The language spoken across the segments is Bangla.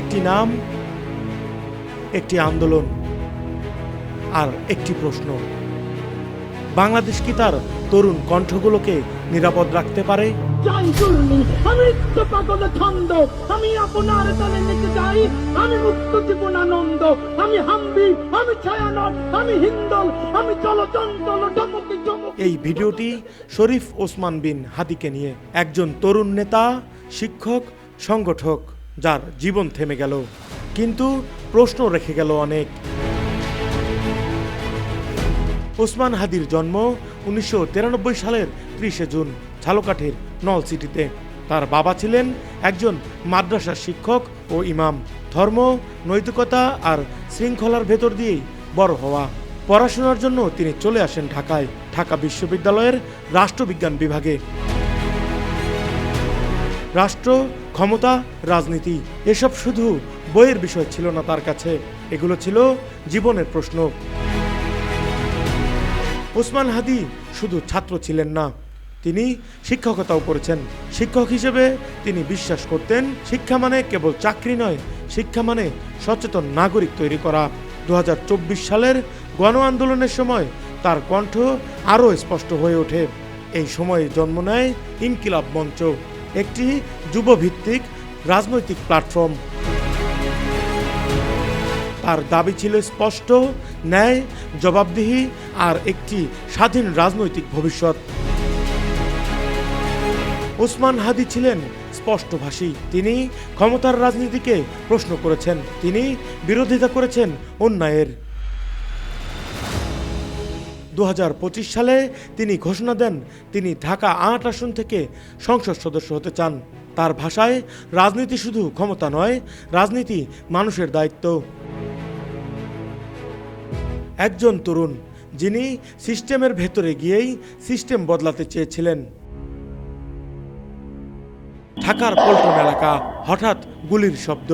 একটি নাম একটি আন্দোলন আর একটি প্রশ্ন। বাংলাদেশ কি তার তরুণ কণ্ঠগুলোকে নিরাপদ রাখতে পারে? আমি নিত্য পাগল ছন্দ আমি আপনার তালে নিতে যাই আমি মুক্ত জীবন আমি হাম্বি আমি ছায়ানট আমি হিন্দল আমি চলচঞ্চল এই ভিডিওটি শরীফ ওসমান বিন হাদিকে নিয়ে একজন তরুণ নেতা শিক্ষক সংগঠক যার জীবন থেমে গেল, কিন্তু প্রশ্ন রেখে গেল অনেক। ওসমান হাদির জন্ম উনিশশো সালের ত্রিশে জুন ঝালকাঠির নল সিটিতে। তার বাবা ছিলেন একজন মাদ্রাসার শিক্ষক ও ইমাম। ধর্ম, নৈতিকতা আর শৃঙ্খলার ভেতর দিয়েই বড় হওয়া। পড়াশোনার জন্য তিনি চলে আসেন ঢাকায়, ঢাকা বিশ্ববিদ্যালয়ের রাষ্ট্রবিজ্ঞান বিভাগে। রাষ্ট্র, ক্ষমতা, রাজনীতি, এসব শুধু বইয়ের বিষয় ছিল না তার কাছে। এগুলো ছিল জীবনের প্রশ্ন। ওসমান হাদি শুধু ছাত্র ছিলেন না, তিনি শিক্ষকতাও করেছেন। শিক্ষক হিসেবে তিনি বিশ্বাস করতেন, শিক্ষা মানে কেবল চাকরি নয়, শিক্ষা মানে সচেতন নাগরিক তৈরি করা। দু হাজার চব্বিশ সালের গণ আন্দোলনের সময় তার কণ্ঠ আরও স্পষ্ট হয়ে ওঠে। এই সময়ে জন্ম নেয় ইনকিলাব মঞ্চ। একটি যুবভিত্তিক রাজনৈতিক প্ল্যাটফর্ম। তার দাবি ছিল স্পষ্ট, ন্যায়, জবাবদিহি আর একটি স্বাধীন রাজনৈতিক ভবিষ্যৎ। ওসমান হাদি ছিলেন স্পষ্টভাষী। তিনি ক্ষমতার রাজনীতিকে প্রশ্ন করেছেন। তিনি বিরোধিতা করেছেন অন্যায়ের। দু হাজার পঁচিশ সালে তিনি ঘোষণা দেন, তিনি ঢাকা আট আসন থেকে সংসদ সদস্য হতে চান। তার ভাষায়, রাজনীতি শুধু ক্ষমতা নয়, রাজনীতি মানুষের দায়িত্ব। একজন তরুণ, যিনি সিস্টেমের ভেতরে গিয়েই সিস্টেম বদলাতে চেয়েছিলেন। ঢাকার পল্টন এলাকা হঠাৎ গুলির শব্দ।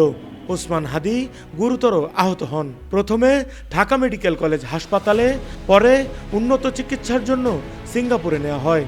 ওসমান হাদি গুরুতর আহত হন। প্রথমে ঢাকা মেডিকেল কলেজ হাসপাতালে, পরে উন্নত চিকিৎসার জন্য সিঙ্গাপুরে নেওয়া হয়।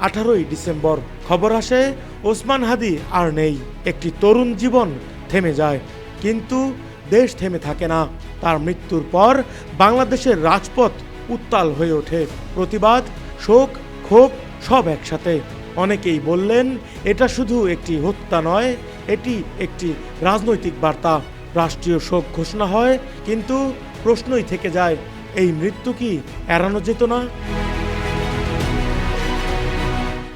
আঠারোই ডিসেম্বর খবর আসে, ওসমান হাদি আর নেই। একটি তরুণ জীবন থেমে যায়, কিন্তু দেশ থেমে থাকে না। তার মৃত্যুর পর বাংলাদেশের রাজপথ উত্তাল হয়ে ওঠে। প্রতিবাদ, শোক, ক্ষোভ সব একসাথে। অনেকেই বললেন, এটা শুধু একটি হত্যা নয়, এটি একটি রাজনৈতিক বার্তা। রাষ্ট্রীয় শোক ঘোষণা হয়, কিন্তু প্রশ্নই থেকে যায়, এই মৃত্যু কি এড়ানো যেত না?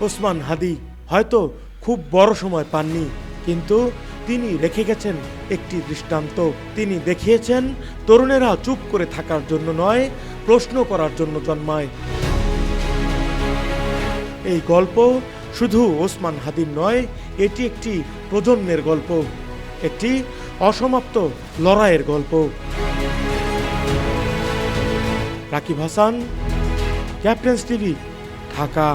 ওসমান হাদি হয়তো খুব বড় সময় পাননি, কিন্তু তিনি রেখে গেছেন একটি দৃষ্টান্ত। তিনি দেখিয়েছেন, তরুণেরা চুপ করে থাকার জন্য নয়, প্রশ্ন করার জন্য জন্মায়। এই গল্প শুধু ওসমান হাদির নয়, এটি একটি প্রজন্মের গল্প, একটি অসমাপ্ত লড়াইয়ের গল্প। Rakib Hasan, captain's TV, Dhaka.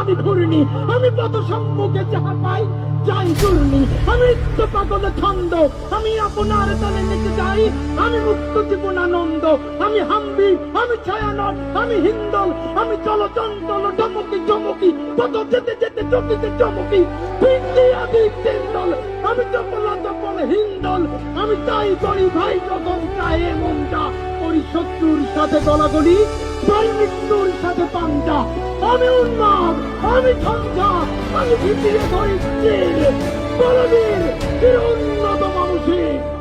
আমি ঘূর্ণি আমি সম্মুখে যাহা পাই যাই চূর্ণি আমি নিত্য পাগল ছন্দ। আমি আপনার তালে নিতে যাই আমি মুক্ত জীবন আনন্দ আমি হাম্বি, আমি ছায়ানট, আমি হিন্দল, আমি চলচঞ্চল ডমকি চমকি কত যেতে যেতে চকিতে চমকি। ভিন্দি আদি হিন্দল আমি চপলা চপল হিন্দল। আমি তাই করি ভাই যখন চায় মনটা করি শত্রুর সাথে গলাগলি তাই মৃত্যুর সাথে পান্তা আমি উন্মাদ আমি ঝঞ্ঝা আমি ধরি বলবীর চির উন্নত মানুষের